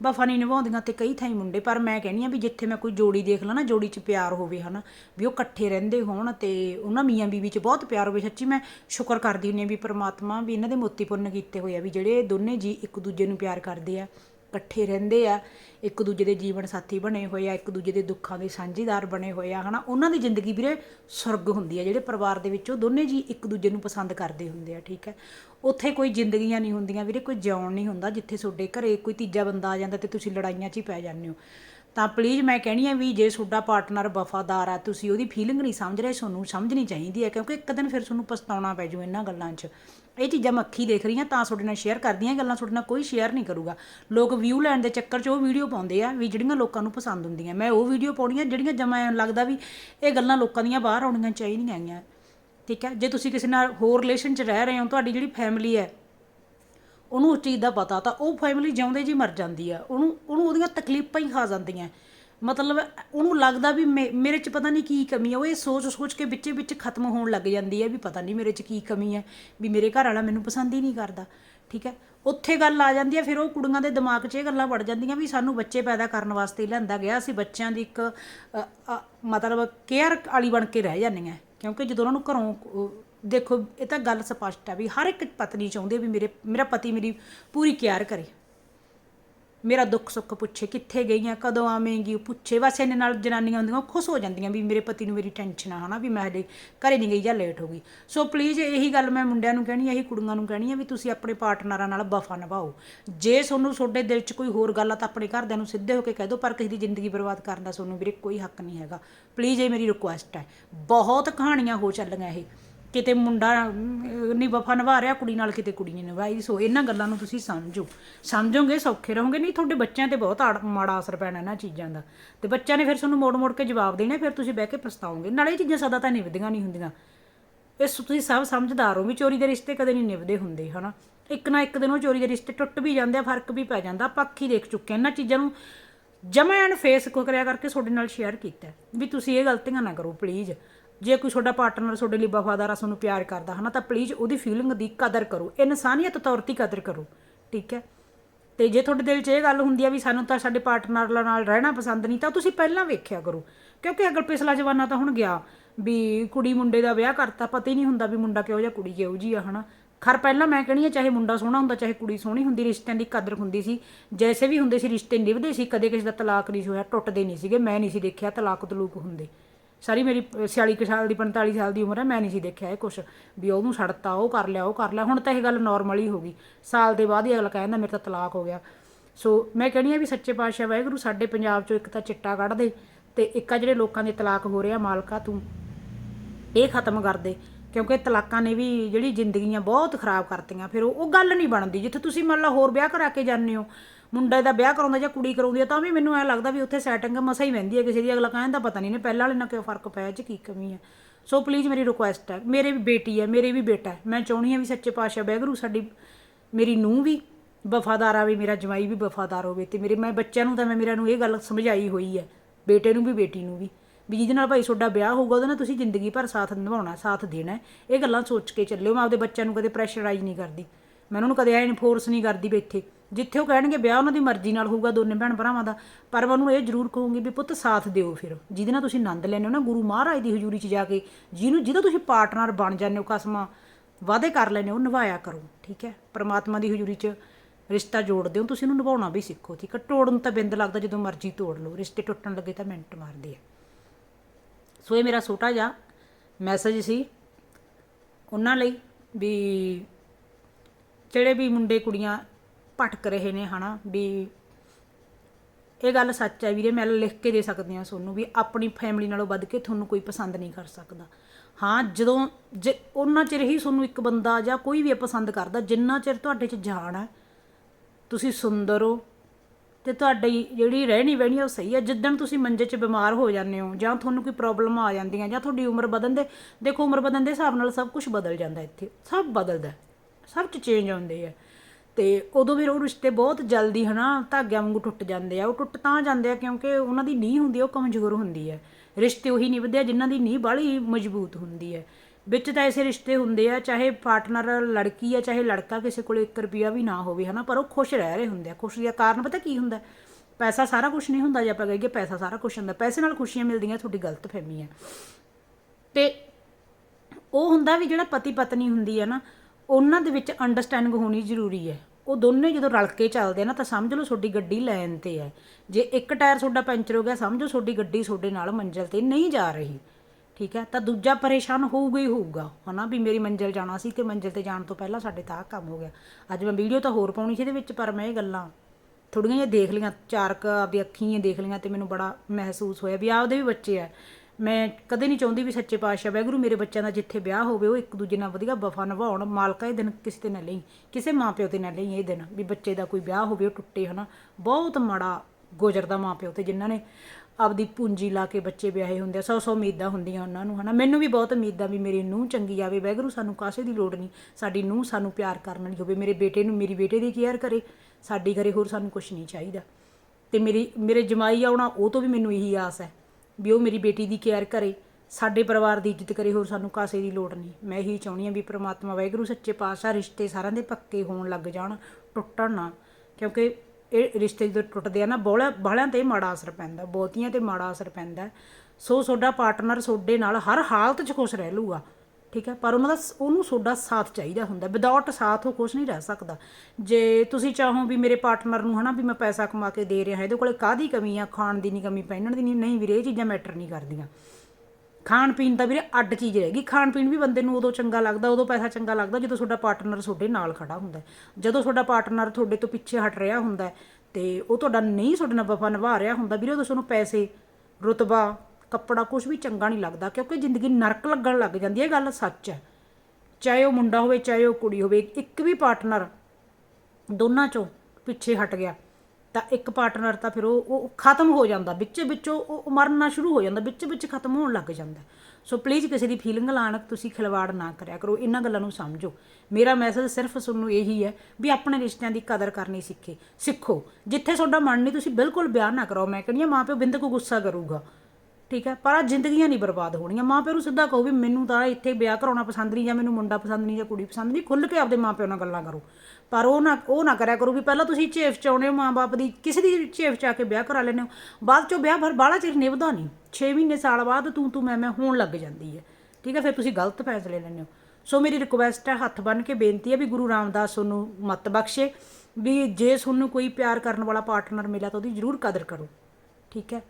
ਵਫਾ ਨਹੀਂ ਨਿਭਾਉਂਦੀਆਂ ਤੇ ਕਈ ਥਾਈਂ ਮੁੰਡੇ, ਪਰ ਮੈਂ ਕਹਿੰਦੀ ਆ ਵੀ ਜਿੱਥੇ ਮੈਂ ਕੋਈ ਜੋੜੀ ਦੇਖ ਲਾਂ ਨਾ, ਜੋੜੀ 'ਚ ਪਿਆਰ ਹੋਵੇ ਹਨਾ, ਵੀ ਉਹ ਇਕੱਠੇ ਰਹਿੰਦੇ ਹੋਣ ਤੇ ਉਹਨਾਂ ਮੀਆਂ ਬੀਵੀ 'ਚ ਬਹੁਤ ਪਿਆਰ ਹੋਵੇ। ਸੱਚੀ ਮੈਂ ਸ਼ੁਕਰ ਕਰਦੀ ਹੁੰਦੀ ਹਾਂ ਵੀ ਪ੍ਰਮਾਤਮਾ ਵੀ ਇਹਨਾਂ ਦੇ ਮੋਤੀ ਪੁੰਨ ਕੀਤੇ ਹੋਏ ਆ, ਵੀ ਜਿਹੜੇ ਦੋਨੇ ਜੀ ਇੱਕ ਦੂਜੇ ਨੂੰ ਪਿਆਰ ਕਰਦੇ ਆ। ਇਕੱਠੇ ਰਹਿੰਦੇ ਆ, ਇੱਕ ਦੂਜੇ ਦੇ ਜੀਵਨ ਸਾਥੀ ਬਣੇ ਹੋਏ ਆ, ਇੱਕ ਦੂਜੇ ਦੇ ਦੁੱਖਾਂ ਦੇ ਸਾਂਝੇਦਾਰ ਬਣੇ ਹੋਏ ਆ, ਹਨਾ? ਉਹਨਾਂ ਦੀ ਜ਼ਿੰਦਗੀ ਵੀਰੇ ਸੁਰਗ ਹੁੰਦੀ ਆ, ਜਿਹੜੇ ਪਰਿਵਾਰ ਦੇ ਵਿੱਚੋਂ ਦੋਨੇ ਜੀ ਇੱਕ ਦੂਜੇ ਨੂੰ ਪਸੰਦ ਕਰਦੇ ਹੁੰਦੇ ਆ, ਠੀਕ ਹੈ? ਉੱਥੇ ਕੋਈ ਜ਼ਿੰਦਗੀਆਂ ਨਹੀਂ ਹੁੰਦੀਆਂ ਵੀਰੇ, ਕੋਈ ਜਿਉਣ ਨਹੀਂ ਹੁੰਦਾ, ਜਿੱਥੇ ਤੁਹਾਡੇ ਘਰੇ ਕੋਈ ਤੀਜਾ ਬੰਦਾ ਆ ਜਾਂਦਾ ਤੇ ਤੁਸੀਂ ਲੜਾਈਆਂ 'ਚ ਹੀ ਪੈ ਜਾਂਦੇ ਹੋ। ਤਾਂ ਪਲੀਜ਼ ਮੈਂ ਕਹਿਣੀ ਆ ਵੀ ਜੇ ਤੁਹਾਡਾ ਪਾਰਟਨਰ ਵਫਾਦਾਰ ਆ, ਤੁਸੀਂ ਉਹਦੀ ਫੀਲਿੰਗ ਨਹੀਂ ਸਮਝ ਰਹੇ, ਤੁਹਾਨੂੰ ਸਮਝਣੀ ਚਾਹੀਦੀ ਹੈ ਕਿਉਂਕਿ ਇੱਕ ਦਿਨ ਫਿਰ ਤੁਹਾਨੂੰ ਪਛਤਾਉਣਾ ਪੈ ਜਾਊ ਇਹਨਾਂ ਗੱਲਾਂ 'ਚ। ਇਹ ਚੀਜ਼ਾਂ ਮੈਂ ਅੱਖੀ ਦੇਖ ਰਹੀ ਹਾਂ, ਤਾਂ ਤੁਹਾਡੇ ਨਾਲ ਸ਼ੇਅਰ ਕਰਦੀ ਹਾਂ ਇਹ ਗੱਲਾਂ, ਤੁਹਾਡੇ ਨਾਲ ਕੋਈ ਸ਼ੇਅਰ ਨਹੀਂ ਕਰੂਗਾ। ਲੋਕ ਵਿਊ ਲੈਣ ਦੇ ਚੱਕਰ 'ਚ ਉਹ ਵੀਡੀਓ ਪਾਉਂਦੇ ਆ ਵੀ ਜਿਹੜੀਆਂ ਲੋਕਾਂ ਨੂੰ ਪਸੰਦ ਹੁੰਦੀਆਂ। ਮੈਂ ਉਹ ਵੀਡੀਓ ਪਾਉਣੀ ਆ ਜਿਹੜੀਆਂ ਜਮਾ ਲੱਗਦਾ ਵੀ ਇਹ ਗੱਲਾਂ ਲੋਕਾਂ ਦੀਆਂ ਬਾਹਰ ਆਉਣੀਆਂ ਚਾਹੀਦੀਆਂ ਹੈਗੀਆਂ। ਠੀਕ ਹੈ? ਜੇ ਤੁਸੀਂ ਕਿਸੇ ਨਾਲ ਹੋਰ ਰਿਲੇਸ਼ਨ 'ਚ ਰਹਿ ਰਹੇ ਹੋ, ਤੁਹਾਡੀ ਜਿਹੜੀ ਫੈਮਿਲੀ ਹੈ, ਉਹਨੂੰ ਉਸ ਚੀਜ਼ ਦਾ ਪਤਾ, ਤਾਂ ਉਹ ਫੈਮਿਲੀ ਜਿਉਂਦੇ ਜੀ ਮਰ ਜਾਂਦੀ ਆ। ਉਹਨੂੰ ਉਹਨੂੰ ਉਹਦੀਆਂ ਤਕਲੀਫਾਂ ਹੀ ਖਾ ਜਾਂਦੀਆਂ। ਮਤਲਬ ਉਹਨੂੰ ਲੱਗਦਾ ਵੀ ਮੇ- ਮੇਰੇ 'ਚ ਪਤਾ ਨਹੀਂ ਕੀ ਕਮੀ ਹੈ ਉਹ ਇਹ ਸੋਚ ਸੋਚ ਕੇ ਵਿੱਚੇ ਵਿੱਚ ਖਤਮ ਹੋਣ ਲੱਗ ਜਾਂਦੀ ਹੈ ਵੀ ਪਤਾ ਨਹੀਂ ਮੇਰੇ 'ਚ ਕੀ ਕਮੀ ਹੈ ਵੀ ਮੇਰੇ ਘਰ ਵਾਲਾ ਮੈਨੂੰ ਪਸੰਦ ਹੀ ਨਹੀਂ ਕਰਦਾ, ਠੀਕ ਹੈ? ਉੱਥੇ ਗੱਲ ਆ ਜਾਂਦੀ ਹੈ ਫਿਰ ਉਹ ਕੁੜੀਆਂ ਦੇ ਦਿਮਾਗ 'ਚ ਇਹ ਗੱਲਾਂ ਵੜ ਜਾਂਦੀਆਂ ਵੀ ਸਾਨੂੰ ਬੱਚੇ ਪੈਦਾ ਕਰਨ ਵਾਸਤੇ ਲਿਆਂਦਾ ਗਿਆ, ਅਸੀਂ ਬੱਚਿਆਂ ਦੀ ਇੱਕ ਮਤਲਬ ਕੇਅਰ ਵਾਲੀ ਬਣ ਕੇ ਰਹਿ ਜਾਂਦੀਆਂ ਕਿਉਂਕਿ ਜਦੋਂ ਉਹਨਾਂ ਨੂੰ ਘਰੋਂ ਦੇਖੋ, ਇਹ ਤਾਂ ਗੱਲ ਸਪਸ਼ਟ ਹੈ ਵੀ ਹਰ ਇੱਕ ਪਤਨੀ ਚਾਹੁੰਦੀ ਵੀ ਮੇਰੇ ਮੇਰਾ ਪਤੀ ਮੇਰੀ ਪੂਰੀ ਕੇਅਰ ਕਰੇ। ਮੇਰਾ ਦੁੱਖ ਸੁੱਖ ਪੁੱਛੇ, ਕਿੱਥੇ ਗਈਆਂ, ਕਦੋਂ ਆਵੇਂਗੀ? ਪੁੱਛੇ, ਬਸ ਇਹਨੇ ਨਾਲ ਜਨਾਨੀਆਂ ਹੁੰਦੀਆਂ ਖੁਸ਼ ਹੋ ਜਾਂਦੀਆਂ ਵੀ ਮੇਰੇ ਪਤੀ ਨੂੰ ਮੇਰੀ ਟੈਨਸ਼ਨ ਆ, ਹਨਾ, ਵੀ ਮੈਂ ਹਲੇ ਘਰੇ ਨਹੀਂ ਗਈ ਜਾਂ ਲੇਟ ਹੋ ਗਈ। ਸੋ ਪਲੀਜ਼ ਇਹੀ ਗੱਲ ਮੈਂ ਮੁੰਡਿਆਂ ਨੂੰ ਕਹਿਣੀ, ਇਹੀ ਕੁੜੀਆਂ ਨੂੰ ਕਹਿਣੀ ਆ ਵੀ ਤੁਸੀਂ ਆਪਣੇ ਪਾਰਟਨਰਾਂ ਨਾਲ ਵਫਾ ਨਿਭਾਓ। ਜੇ ਤੁਹਾਨੂੰ ਤੁਹਾਡੇ ਦਿਲ 'ਚ ਕੋਈ ਹੋਰ ਗੱਲ ਆ ਤਾਂ ਆਪਣੇ ਘਰਦਿਆਂ ਨੂੰ ਸਿੱਧੇ ਹੋ ਕੇ ਕਹਿ ਦਿਓ, ਪਰ ਕਿਸੇ ਦੀ ਜ਼ਿੰਦਗੀ ਬਰਬਾਦ ਕਰਨ ਦਾ ਤੁਹਾਨੂੰ ਵੀਰੇ ਕੋਈ ਹੱਕ ਨਹੀਂ ਹੈਗਾ। ਪਲੀਜ਼ ਇਹ ਮੇਰੀ ਰਿਕੁਐਸਟ ਹੈ। ਬਹੁਤ ਕਹਾਣੀਆਂ ਹੋ ਚੱਲੀਆਂ ਇਹ। ਕਿਤੇ ਮੁੰਡਾ ਅਮ, ਨਹੀਂ ਵਫਾ ਨਿਭਾ ਰਿਹਾ ਕੁੜੀ ਨਾਲ ਕਿਤੇ ਕੁੜੀ ਨੇ ਨਿਭਾਈ। ਸੋ ਇਹਨਾਂ ਗੱਲਾਂ ਨੂੰ ਤੁਸੀਂ ਸਮਝੋ। ਸਮਝੋਗੇ ਸੌਖੇ ਰਹੋਗੇ ਨਹੀਂ ਤੁਹਾਡੇ ਬੱਚਿਆਂ ਤੇ ਬਹੁਤ ਮਾੜਾ ਅਸਰ ਪੈਣਾ ਇਹਨਾਂ ਚੀਜ਼ਾਂ ਦਾ। ਤੇ ਬੱਚਿਆਂ ਨੇ ਫਿਰ ਤੁਹਾਨੂੰ ਮੋੜ-ਮੋੜ ਕੇ ਜਵਾਬ ਦੇਣਾ ਫਿਰ ਤੁਸੀਂ ਬਹਿ ਕੇ ਪਛਤਾਓਗੇ। ਨਾਲੇ ਇਹ ਚੀਜ਼ਾਂ ਸਦਾ ਤਾਂ ਨਿਭਦੀਆਂ ਨਹੀਂ ਹੁੰਦੀਆਂ। ਇਸ ਤੁਸੀਂ ਸਭ ਸਮਝਦਾਰ ਹੋ ਵੀ ਚੋਰੀ ਦੇ ਰਿਸ਼ਤੇ ਕਦੇ ਨਹੀਂ ਨਿਭਦੇ ਹੁੰਦੇ ਹਨਾ? ਇੱਕ ਨਾ ਇੱਕ ਦਿਨ ਉਹ ਚੋਰੀ ਦੇ ਰਿਸ਼ਤੇ ਟੁੱਟ ਵੀ ਜਾਂਦੇ ਆ ਫ਼ਰਕ ਵੀ ਪੈ ਜਾਂਦਾ। ਆਪਾਂ ਅੱਖੀ ਦੇਖ ਚੁੱਕੇ ਇਹਨਾਂ ਚੀਜ਼ਾਂ ਨੂੰ ਜਮਾ ਐਂਡ ਫੇਸ ਕਰਿਆ ਕਰਕੇ ਤੁਹਾਡੇ ਨਾਲ ਸ਼ੇਅਰ ਕੀਤਾ ਵੀ ਤੁਸੀਂ ਇਹ ਗਲਤੀਆਂ ਨਾ ਕਰੋ ਪਲੀਜ਼ ਜੇ ਕੋਈ ਤੁਹਾਡਾ ਪਾਰਟਨਰ ਤੁਹਾਡੇ ਲਈ ਵਫਾਦਾਰ ਆ ਤੁਹਾਨੂੰ ਪਿਆਰ ਕਰਦਾ, ਹਨਾ, ਤਾਂ ਪਲੀਜ਼ ਉਹਦੀ ਫੀਲਿੰਗ ਦੀ ਕਦਰ ਕਰੋ। ਇਨਸਾਨੀਅਤ ਤੌਰ ਤੇ ਕਦਰ ਕਰੋ, ਠੀਕ ਹੈ? ਤੇ ਜੇ ਤੁਹਾਡੇ ਦਿਲ 'ਚ ਇਹ ਗੱਲ ਹੁੰਦੀ ਆ ਵੀ ਸਾਨੂੰ ਤਾਂ ਸਾਡੇ ਪਾਰਟਨਰ ਨਾਲ ਰਹਿਣਾ ਪਸੰਦ ਨਹੀਂ, ਤਾਂ ਤੁਸੀਂ ਪਹਿਲਾਂ ਵੇਖਿਆ ਕਰੋ। ਕਿਉਂਕਿ ਅਗਰ ਪਿਛਲਾ ਜਵਾਨਾ ਤਾਂ ਹੁਣ ਗਿਆ, ਵੀ ਕੁੜੀ ਮੁੰਡੇ ਦਾ ਵਿਆਹ ਕਰਤਾ, ਪਤਾ ਹੀ ਨਹੀਂ ਹੁੰਦਾ ਵੀ ਮੁੰਡਾ ਕਿਹੋ ਜਿਹਾ, ਕੁੜੀ ਕਿਹੋ ਜੀ ਆ, ਹਨਾ? ਖਰ, ਪਹਿਲਾਂ ਮੈਂ ਕਹਿਣੀ ਆ, ਚਾਹੇ ਮੁੰਡਾ ਸੋਹਣਾ ਹੁੰਦਾ, ਚਾਹੇ ਕੁੜੀ ਸੋਹਣੀ ਹੁੰਦੀ, ਰਿਸ਼ਤਿਆਂ ਦੀ ਕਦਰ ਹੁੰਦੀ ਸੀ। ਜੈਸੇ ਵੀ ਹੁੰਦੇ ਸੀ, ਰਿਸ਼ਤੇ ਨਿਭਦੇ ਸੀ, ਕਦੇ ਕਿਸੇ ਦਾ ਤਲਾਕ ਨਹੀਂ ਹੋਇਆ, ਟੁੱਟਦੇ ਨਹੀਂ ਸੀਗੇ, ਮੈਂ ਨਹੀਂ ਸੀ ਦੇਖਿਆ ਤਲਾਕ ਤਲੂਕ ਹੁੰਦੇ। ਸਾਰੀ ਮੇਰੀ 46 ਕੁ ਸਾਲ ਦੀ 45 ਸਾਲ ਦੀ ਉਮਰ ਹੈ, ਮੈਂ ਨਹੀਂ ਸੀ ਦੇਖਿਆ ਇਹ ਕੁਛ ਵੀ ਉਹਨੂੰ ਛੱਡਤਾ ਉਹ ਕਰ ਲਿਆ, ਉਹ ਕਰ ਲਿਆ। ਹੁਣ ਤਾਂ ਇਹ ਗੱਲ ਨਾਰਮਲ ਹੀ ਹੋ ਗਈ। ਸਾਲ ਦੇ ਬਾਅਦ ਹੀ ਅਗਲਾ ਕਹਿੰਦਾ ਮੇਰੇ ਤਾਂ ਤਲਾਕ ਹੋ ਗਿਆ। ਸੋ ਮੈਂ ਕਹਿੰਦੀ ਆ ਵੀ ਸੱਚੇ ਪਾਤਸ਼ਾਹ ਵਾਹਿਗੁਰੂ ਸਾਡੇ ਪੰਜਾਬ ਚੋਂ ਇੱਕ ਤਾਂ ਚਿੱਟਾ ਕੱਢ ਦੇ ਤੇ ਇੱਕ ਆ ਜਿਹੜੇ ਲੋਕਾਂ ਦੇ ਤਲਾਕ ਹੋ ਰਿਹਾ ਮਾਲਕਾ ਤੂੰ, ਇਹ ਖਤਮ ਕਰ ਦੇ। ਕਿਉਂਕਿ ਤਲਾਕਾਂ ਨੇ ਵੀ ਜਿਹੜੀ ਜ਼ਿੰਦਗੀਆਂ ਬਹੁਤ ਖਰਾਬ ਕਰਤੀਆਂ। ਫਿਰ ਉਹ ਉਹ ਗੱਲ ਨਹੀਂ ਬਣਦੀ। ਜਿੱਥੇ ਤੁਸੀਂ ਮੰਨ ਲਾ ਹੋਰ ਵਿਆਹ ਕਰਾ ਕੇ ਜਾਂਦੇ ਹੋ ਮੁੰਡੇ ਦਾ ਵਿਆਹ ਕਰਾਉਂਦਾ ਜਾਂ ਕੁੜੀ ਕਰਾਉਂਦੀ ਆ, ਤਾਂ ਵੀ ਮੈਨੂੰ ਐ ਲੱਗਦਾ ਵੀ ਉੱਥੇ ਸੈਟਿੰਗ ਮਸਾ ਹੀ ਵਹਿੰਦੀ ਹੈ ਕਿਸੇ ਦੀ, ਅਗਲਾ ਕਹਿੰਦਾ ਪਤਾ ਨਹੀਂ ਨੇ ਪਹਿਲਾਂ ਵਾਲੇ ਨਾਲ ਕਿਉਂ ਫ਼ਰਕ ਪਿਆ ਚ ਕੀ ਕਮੀ ਹੈ ਸੋ ਪਲੀਜ਼ ਮੇਰੀ ਰਿਕੁਐਸਟ ਹੈ ਮੇਰੇ ਵੀ ਬੇਟੀ ਹੈ ਮੇਰੇ ਵੀ ਬੇਟਾ ਹੈ, ਮੈਂ ਚਾਹੁੰਦੀ ਹਾਂ ਵੀ ਸੱਚੇ ਪਾਤਸ਼ਾਹ ਬੈਗਰੂ ਸਾਡੀ, ਮੇਰੀ ਨੂੰਹ ਵੀ ਵਫਾਦਾਰ ਆਵੇ, ਮੇਰਾ ਜਵਾਈ ਵੀ ਵਫਾਦਾਰ ਹੋਵੇ ਤੇ ਮੇਰੇ, ਮੈਂ ਬੱਚਿਆਂ ਨੂੰ ਤਾਂ ਮੈਂ, ਮੇਰਾ ਨੂੰ ਇਹ ਗੱਲ ਸਮਝਾਈ ਹੋਈ ਹੈ ਬੇਟੇ ਨੂੰ ਵੀ, ਬੇਟੀ ਨੂੰ ਵੀ ਵੀ ਜਿਹਦੇ ਨਾਲ ਭਾਈ ਤੁਹਾਡਾ ਵਿਆਹ ਹੋਊਗਾ, ਉਹਦੇ ਨਾਲ ਤੁਸੀਂ ਜ਼ਿੰਦਗੀ ਭਰ ਸਾਥ ਨਿਭਾਉਣਾ, ਸਾਥ ਦੇਣਾ ਇਹ ਗੱਲਾਂ ਸੋਚ ਕੇ ਚੱਲਿਓ, ਮੈਂ ਆਪਦੇ ਬੱਚਿਆਂ ਨੂੰ ਕਦੇ ਪ੍ਰੈਸ਼ਰਾਈਜ਼ ਨਹੀਂ ਕਰਦੀ, ਮੈਂ ਉਹਨਾਂ ਨੂੰ ਕਦੇ ਐਂ ਫੋਰਸ ਨਹੀਂ ਕਰਦੀ ਵੀ ਇੱਥੇ ਜਿੱਥੇ ਉਹ ਕਹਿਣਗੇ ਵਿਆਹ ਉਹਨਾਂ ਦੀ ਮਰਜ਼ੀ ਨਾਲ ਹੋਊਗਾ ਦੋਨੇ ਭੈਣ ਭਰਾਵਾਂ ਦਾ, ਪਰ ਮੈਂ ਉਹਨੂੰ ਇਹ ਜ਼ਰੂਰ ਕਹੂੰਗੀ ਵੀ ਪੁੱਤ ਸਾਥ ਦਿਓ ਫਿਰ। ਜਿਹਦੇ ਨਾਲ ਤੁਸੀਂ ਆਨੰਦ ਲੈਂਦੇ ਹੋ ਨਾ, ਗੁਰੂ ਮਹਾਰਾਜ ਦੀ ਹਜ਼ੂਰੀ 'ਚ ਜਾ ਕੇ, ਜਿਹਨੂੰ, ਜਿਹਦਾ ਤੁਸੀਂ ਪਾਰਟਨਰ ਬਣ ਜਾਂਦੇ ਹੋ, ਕਸਮਾਂ ਵਾਅਦੇ ਕਰ ਲੈਂਦੇ ਹੋ, ਉਹ ਨਿਭਾਇਆ ਕਰੋ, ਠੀਕ ਹੈ? ਪ੍ਰਮਾਤਮਾ ਦੀ ਹਜ਼ੂਰੀ 'ਚ ਰਿਸ਼ਤਾ ਜੋੜਦੇ ਹੋ, ਤੁਸੀਂ ਉਹਨੂੰ ਨਿਭਾਉਣਾ ਵੀ ਸਿੱਖੋ, ਠੀਕ ਹੈ? ਤੋੜਨ ਤਾਂ ਬਿੰਦ ਲੱਗਦਾ ਜਦੋਂ ਮਰਜ਼ੀ ਤੋੜ ਲਓ, ਰਿਸ਼ਤੇ ਟੁੱਟਣ ਲੱਗੇ ਤਾਂ ਮਿੰਟ ਮਾਰਦੇ ਆ। ਸੋ ਇਹ ਮੇਰਾ ਛੋਟਾ ਜਿਹਾ ਮੈਸੇਜ ਸੀ ਉਹਨਾਂ ਲਈ ਵੀ ਜਿਹੜੇ ਵੀ ਮੁੰਡੇ ਕੁੜੀਆਂ ਭਟਕ ਰਹੇ ਨੇ, ਹਨਾ, ਵੀ ਇਹ ਗੱਲ ਸੱਚ ਹੈ ਵੀਰੇ, ਮੈਂ ਲਿਖ ਕੇ ਦੇ ਸਕਦੀ ਹਾਂ ਤੁਹਾਨੂੰ ਵੀ ਆਪਣੀ ਫੈਮਿਲੀ ਨਾਲੋਂ ਵੱਧ ਕੇ ਤੁਹਾਨੂੰ ਕੋਈ ਪਸੰਦ ਨਹੀਂ ਕਰ ਸਕਦਾ। ਹਾਂ, ਜਦੋਂ ਜੇ ਉਹਨਾਂ ਚਿਰ ਹੀ ਤੁਹਾਨੂੰ ਇੱਕ ਬੰਦਾ ਜਾਂ ਕੋਈ ਵੀ ਪਸੰਦ ਕਰਦਾ, ਜਿੰਨਾ ਚਿਰ ਤੁਹਾਡੇ 'ਚ ਜਾਣ ਹੈ, ਤੁਸੀਂ ਸੁੰਦਰ ਹੋ ਤੇ ਤੁਹਾਡੀ ਜਿਹੜੀ ਰਹਿਣੀ ਬਹਿਣੀ ਉਹ ਸਹੀ ਹੈ। ਜਿੱਦਣ ਤੁਸੀਂ ਮੰਜੇ 'ਚ ਬਿਮਾਰ ਹੋ ਜਾਂਦੇ ਹੋ ਜਾਂ ਤੁਹਾਨੂੰ ਕੋਈ ਪ੍ਰੋਬਲਮ ਆ ਜਾਂਦੀਆਂ ਜਾਂ ਤੁਹਾਡੀ ਉਮਰ ਵਧਣ ਦੇ, ਦੇਖੋ ਉਮਰ ਵਧਣ ਦੇ ਹਿਸਾਬ ਨਾਲ ਸਭ ਕੁਝ ਬਦਲ ਜਾਂਦਾ ਇੱਥੇ, ਸਭ ਬਦਲਦਾ, ਸਭ 'ਚ ਚੇਂਜ ਆਉਂਦੇ ਆ। ਤੇ ਉਦੋਂ ਫਿਰ ਉਹ ਰਿਸ਼ਤੇ ਬਹੁਤ ਜਲਦੀ ਹਨਾ ਧਾਗਿਆਂ ਵਾਂਗੂ ਟੁੱਟ ਜਾਂਦੇ ਆ। ਉਹ ਟੁੱਟ ਤਾਂ ਜਾਂਦੇ ਆ ਕਿਉਂਕਿ ਉਹਨਾਂ ਦੀ ਨੀਂਹ ਹੁੰਦੀ ਆ, ਉਹ ਕਮਜ਼ੋਰ ਹੁੰਦੀ ਹੈ ਰਿਸ਼ਤੇ ਉਹੀ ਨਿਭਦੇ ਆ ਜਿਨ੍ਹਾਂ ਦੀ ਨੀਂਹ ਬਾਹਲੀ ਮਜ਼ਬੂਤ ਹੁੰਦੀ ਹੈ ਵਿੱਚ ਤਾਂ ਐਸੇ ਰਿਸ਼ਤੇ ਹੁੰਦੇ ਆ, ਚਾਹੇ ਪਾਰਟਨਰ ਲੜਕੀ ਆ, ਚਾਹੇ ਲੜਕਾ ਕਿਸੇ ਕੋਲ 1 ਰੁਪਿਆ ਵੀ ਨਾ ਹੋਵੇ ਹਨਾ, ਪਰ ਉਹ ਖੁਸ਼ ਰਹਿ ਰਹੇ ਹੁੰਦੇ ਆ। ਖੁਸ਼ੀ ਦਾ ਕਾਰਨ ਪਤਾ ਕੀ ਹੁੰਦਾ? ਪੈਸਾ ਸਾਰਾ ਕੁਝ ਨਹੀਂ ਹੁੰਦਾ ਜੇ ਆਪਾਂ ਕਹੀਏ ਪੈਸਾ ਸਾਰਾ ਕੁਝ ਹੁੰਦਾ। ਪੈਸੇ ਨਾਲ ਖੁਸ਼ੀਆਂ ਮਿਲਦੀਆਂ, ਤੁਹਾਡੀ ਗਲਤ ਫਹਿਮੀ ਹੈ ਤੇ ਉਹ ਹੁੰਦਾ ਵੀ ਜਿਹੜਾ ਪਤੀ ਪਤਨੀ ਹੁੰਦੀ ਹੈ ਨਾ ਉਹਨਾਂ ਦੇ ਵਿੱਚ ਅੰਡਰਸਟੈਂਡਿੰਗ ਹੋਣੀ ਜ਼ਰੂਰੀ ਹੈ। ਉਹ ਦੋਨੇ ਜਦੋਂ ਰਲ ਕੇ ਚੱਲਦੇ ਆ ਨਾ, ਤਾਂ ਸਮਝ ਲਓ ਤੁਹਾਡੀ ਗੱਡੀ ਲਾਈਨ ਤੇ ਹੈ। ਜੇ ਇੱਕ ਟਾਇਰ ਤੁਹਾਡਾ ਪੈਂਚਰ ਹੋ ਗਿਆ, ਸਮਝੋ ਤੁਹਾਡੀ ਗੱਡੀ ਤੁਹਾਡੇ ਨਾਲ ਮੰਜ਼ਿਲ ਤੇ ਨਹੀਂ ਜਾ ਰਹੀ। ਠੀਕ ਹੈ? ਤਾਂ ਦੂਜਾ ਪਰੇਸ਼ਾਨ ਹੋਊਗਾ ਹੀ ਹੋਊਗਾ। ਹਨਾ ਵੀ ਮੇਰੀ ਮੰਜ਼ਿਲ ਜਾਣਾ ਸੀ ਤੇ ਮੰਜ਼ਿਲ ਤੇ ਜਾਣ ਤੋਂ ਪਹਿਲਾਂ ਸਾਡੇ ਤਾਂ ਆਹ ਕੰਮ ਹੋ ਗਿਆ। ਅੱਜ ਮੈਂ ਵੀਡੀਓ ਤਾਂ ਹੋਰ ਪਾਉਣੀ ਸੀ ਇਹਦੇ ਵਿੱਚ, ਪਰ ਮੈਂ ਇਹ ਗੱਲਾਂ ਥੋੜੀਆਂ ਜਿਹੀਆਂ ਦੇਖ ਲਈਆਂ, ਚਾਰਕ ਕ ਆਪਦੀ ਅੱਖੀਂ ਦੇਖ ਲਈਆਂ ਤੇ ਮੈਨੂੰ ਬੜਾ ਮਹਿਸੂਸ ਹੋਇਆ ਵੀ ਆਪਦੇ ਵੀ ਬੱਚੇ ਆ। ਮੈਂ ਕਦੇ ਨਹੀਂ ਚਾਹੁੰਦੀ ਵੀ ਸੱਚੇ ਪਾਤਸ਼ਾਹ ਵਾਹਿਗੁਰੂ ਮੇਰੇ ਬੱਚਿਆਂ ਦਾ ਜਿੱਥੇ ਵਿਆਹ ਹੋਵੇ, ਉਹ ਇੱਕ ਦੂਜੇ ਨਾਲ ਵਧੀਆ ਵਫਾ ਨਿਭਾਉਣ, ਮਾਲਕਾ ਇਹ ਦਿਨ ਕਿਸੇ ਤੇ ਨਾ ਲਈ, ਕਿਸੇ ਮਾਪਿਓ ਤੇ ਨਾ ਲਈ ਇਹ ਦਿਨ, ਵੀ ਬੱਚੇ ਦਾ ਕੋਈ ਵਿਆਹ ਹੋਵੇ, ਉਹ ਟੁੱਟੇ ਹਨਾ। ਬਹੁਤ ਮਾੜਾ ਗੁਜ਼ਰਦਾ ਮਾਪਿਓ ਤੇ ਜਿਨ੍ਹਾਂ ਨੇ ਆਪਦੀ ਪੂੰਜੀ ਲਾ ਕੇ ਬੱਚੇ ਵਿਆਹੇ ਹੁੰਦੇ ਆ ਸੌ ਸੌ ਉਮੀਦਾਂ ਹੁੰਦੀਆਂ ਉਹਨਾਂ ਨੂੰ ਹਨਾ। ਮੈਨੂੰ ਵੀ ਬਹੁਤ ਉਮੀਦਾਂ ਵੀ ਮੇਰੀ ਨੂੰਹ ਚੰਗੀ ਆਵੇ, ਵਾਹਿਗੁਰੂ ਸਾਨੂੰ ਕਾਸੇ ਦੀ ਲੋੜ ਨਹੀਂ, ਸਾਡੀ ਨੂੰਹ ਸਾਨੂੰ ਪਿਆਰ ਕਰਨ ਵਾਲੀ ਹੋਵੇ, ਮੇਰੇ ਬੇਟੇ ਨੂੰ ਮੇਰੀ ਬੇਟੇ ਦੀ ਕੇਅਰ ਕਰੇ, ਸਾਡੀ ਘਰੇ ਹੋਰ ਸਾਨੂੰ ਕੁਝ ਨਹੀਂ ਚਾਹੀਦਾ। ਤੇ ਮੇਰੀ, ਮੇਰੇ ਜਮਾਈ ਆਉਣਾ, ਉਹ ਤੋਂ ਵੀ ਮੈਨੂੰ ਇਹੀ ਆਸ ਹੈ। ਵੀ ਉਹ ਮੇਰੀ ਬੇਟੀ ਦੀ ਕੇਅਰ ਕਰੇ, ਸਾਡੇ ਪਰਿਵਾਰ ਦੀ ਇੱਜ਼ਤ ਕਰੇ, ਹੋਰ ਸਾਨੂੰ ਕਾਸੇ ਦੀ ਲੋੜ ਨਹੀਂ। ਮੈਂ ਇਹੀ ਚਾਹੁੰਦੀ ਹਾਂ ਵੀ ਪ੍ਰਮਾਤਮਾ ਵਾਹਿਗੁਰੂ, ਸੱਚੇ ਪਾਤਸ਼ਾਹ ਰਿਸ਼ਤੇ ਸਾਰਿਆਂ ਦੇ ਪੱਕੇ ਹੋਣ ਲੱਗ ਜਾਣ, ਟੁੱਟਣ ਨਾ। ਕਿਉਂਕਿ ਇਹ ਰਿਸ਼ਤੇ ਜਦੋਂ ਟੁੱਟਦੇ ਆ ਨਾ, ਬੋਲਾ ਬਾਲਿਆਂ ਤੇ ਮਾੜਾ ਅਸਰ ਪੈਂਦਾ, ਬਹੁਤੀਆਂ ਤੇ ਮਾੜਾ ਅਸਰ ਪੈਂਦਾ। ਸੋ ਤੁਹਾਡਾ ਪਾਰਟਨਰ ਤੁਹਾਡੇ ਨਾਲ ਹਰ ਹਾਲਤ 'ਚ ਖੁਸ਼ ਰਹਿ ਲੂਗਾ। ਠੀਕ ਹੈ? ਪਰ ਉਹਨਾਂ ਦਾ ਉਹਨੂੰ ਤੁਹਾਡਾ ਸਾਥ ਚਾਹੀਦਾ ਹੁੰਦਾ। ਵਿਦਆਊਟ ਸਾਥ ਉਹ ਖੁਸ਼ ਨਹੀਂ ਰਹਿ ਸਕਦਾ। ਜੇ ਤੁਸੀਂ ਚਾਹੋ ਵੀ ਮੇਰੇ ਪਾਰਟਨਰ ਨੂੰ ਹਨਾ ਵੀ ਮੈਂ ਪੈਸਾ ਕਮਾ ਕੇ ਦੇ ਰਿਹਾ, ਇਹਦੇ ਕੋਲੇ ਕਾਹਦੀ ਕਮੀ ਆ? ਖਾਣ ਦੀ ਨਹੀਂ ਕਮੀ, ਪਹਿਨਣ ਦੀ ਨਹੀਂ ਨਹੀਂ ਵੀਰੇ, ਇਹ ਚੀਜ਼ਾਂ ਮੈਟਰ ਨਹੀਂ ਕਰਦੀਆਂ। ਖਾਣ ਪੀਣ ਦਾ ਵੀਰੇ ਅੱਡ ਚੀਜ਼ ਰਹੇਗੀ ਖਾਣ ਪੀਣ ਵੀ ਬੰਦੇ ਨੂੰ ਉਦੋਂ ਚੰਗਾ ਲੱਗਦਾ, ਉਦੋਂ ਪੈਸਾ ਚੰਗਾ ਲੱਗਦਾ ਜਦੋਂ ਤੁਹਾਡਾ ਪਾਰਟਨਰ ਤੁਹਾਡੇ ਨਾਲ ਖੜਾ ਹੁੰਦਾ ਜਦੋਂ ਤੁਹਾਡਾ ਪਾਰਟਨਰ ਤੁਹਾਡੇ ਤੋਂ ਪਿੱਛੇ ਹਟ ਰਿਹਾ ਹੁੰਦਾ ਹੈ ਤੇ ਉਹ ਤੁਹਾਡਾ ਨਹੀਂ ਤੁਹਾਡੇ ਨਾਲ ਵਫਾ ਨਿਭਾ ਰਿਹਾ ਹੁੰਦਾ, ਵੀਰੇ, ਉਦੋਂ ਤੁਹਾਨੂੰ ਪੈਸੇ, ਰੁਤਬਾ ਕੱਪੜਾ ਕੁਝ ਵੀ ਚੰਗਾ ਨਹੀਂ ਲੱਗਦਾ, ਕਿਉਂਕਿ ਜ਼ਿੰਦਗੀ ਨਰਕ ਲੱਗਣ ਲੱਗ ਜਾਂਦੀ ਹੈ, ਇਹ ਗੱਲ ਸੱਚ ਹੈ। ਚਾਹੇ ਉਹ ਮੁੰਡਾ ਹੋਵੇ, ਚਾਹੇ ਉਹ ਕੁੜੀ ਹੋਵੇ, ਇੱਕ ਵੀ ਪਾਰਟਨਰ ਦੋਨਾਂ ਚੋਂ ਪਿੱਛੇ ਹਟ ਗਿਆ, ਤਾਂ ਇੱਕ ਪਾਰਟਨਰ ਤਾਂ ਫਿਰ ਉਹ ਉਹ ਖਤਮ ਹੋ ਜਾਂਦਾ। ਵਿੱਚ ਵਿੱਚੋਂ ਉਹ ਮਰਨਾ ਸ਼ੁਰੂ ਹੋ ਜਾਂਦਾ, ਵਿੱਚ ਵਿੱਚ ਖਤਮ ਹੋਣ ਲੱਗ ਜਾਂਦਾ। ਸੋ ਪਲੀਜ਼ ਕਿਸੇ ਦੀ ਫੀਲਿੰਗ ਲਾਣ, ਤੁਸੀਂ ਖਿਲਵਾੜ ਨਾ ਕਰਿਆ ਕਰੋ, ਇਹਨਾਂ ਗੱਲਾਂ ਨੂੰ ਸਮਝੋ। ਮੇਰਾ ਮੈਸੇਜ ਸਿਰਫ ਤੁਹਾਨੂੰ ਇਹੀ ਹੈ ਵੀ ਆਪਣੇ ਰਿਸ਼ਤਿਆਂ ਦੀ ਕਦਰ ਕਰਨੀ ਸਿੱਖੇ, ਸਿੱਖੋ। ਜਿੱਥੇ ਤੁਹਾਡਾ ਮਨ ਨਹੀਂ, ਤੁਸੀਂ ਬਿਲਕੁਲ ਬਿਆਨ ਨਾ ਕਰੋ ਮੈਂ ਕਹਿੰਦੀ ਹਾਂ ਮਾਂ ਪਿਓ ਬਿੰਦ ਕੋ ਗੁੱਸਾ ਕਰੂਗਾ। ਠੀਕ ਹੈ? ਪਰ ਆ ਜ਼ਿੰਦਗੀਆਂ ਨਹੀਂ ਬਰਬਾਦ ਹੋਣੀਆਂ। ਮਾਂ ਪਿਓ ਨੂੰ ਸਿੱਧਾ ਕਹੋ ਵੀ ਮੈਨੂੰ ਤਾਂ ਇੱਥੇ ਵਿਆਹ ਕਰਾਉਣਾ ਪਸੰਦ ਨਹੀਂ ਜਾਂ ਮੈਨੂੰ ਮੁੰਡਾ ਪਸੰਦ ਨਹੀਂ ਜਾਂ ਕੁੜੀ ਪਸੰਦ ਨਹੀਂ। ਖੁੱਲ੍ਹ ਕੇ ਆਪਦੇ ਮਾਂ ਪਿਓ ਨਾਲ ਗੱਲਾਂ ਕਰੋ। ਪਰ ਉਹ ਨਾ ਉਹ ਨਾ ਕਰਿਆ ਕਰੋ ਵੀ ਪਹਿਲਾਂ ਤੁਸੀਂ ਝੇਫ ਚਾਉਣੇ ਹੋ, ਮਾਂ-ਬਾਪ ਦੀ ਕਿਸੇ ਦੀ ਝੇਫ ਆ ਕੇ ਵਿਆਹ ਕਰਾ ਲੈਂਦੇ ਹੋ। ਬਾਅਦ ਚੋਂ ਵਿਆਹ ਫਿਰ ਬਾਹਲਾ ਚਿਰ ਨਿਭਦਾ ਨਹੀਂ। 6 ਮਹੀਨੇ ਸਾਲ ਬਾਅਦ ਤੂੰ ਤੂੰ, ਮੈਂ ਮੈਂ ਹੋਣ ਲੱਗ ਜਾਂਦੀ ਹੈ। ਠੀਕ ਹੈ? ਫਿਰ ਤੁਸੀਂ ਗਲਤ ਫੈਸਲੇ ਲੈਂਦੇ ਹੋ। ਸੋ ਮੇਰੀ ਰਿਕੁਐਸਟ ਹੈ, ਹੱਥ ਬੰਨ ਕੇ ਬੇਨਤੀ ਹੈ ਵੀ ਗੁਰੂ ਰਾਮਦਾਸ ਤੁਹਾਨੂੰ ਮਤ ਬਖਸ਼ੇ ਵੀ ਜੇ ਤੁਹਾਨੂੰ ਕੋਈ ਪਿਆਰ ਕਰਨ ਵਾਲਾ ਪਾਰਟਨਰ ਮਿਲਿਆ ਤਾਂ ਉਹਦੀ ਜ਼ਰੂਰ ਕਦਰ ਕਰੋ। ਠੀਕ ਹੈ?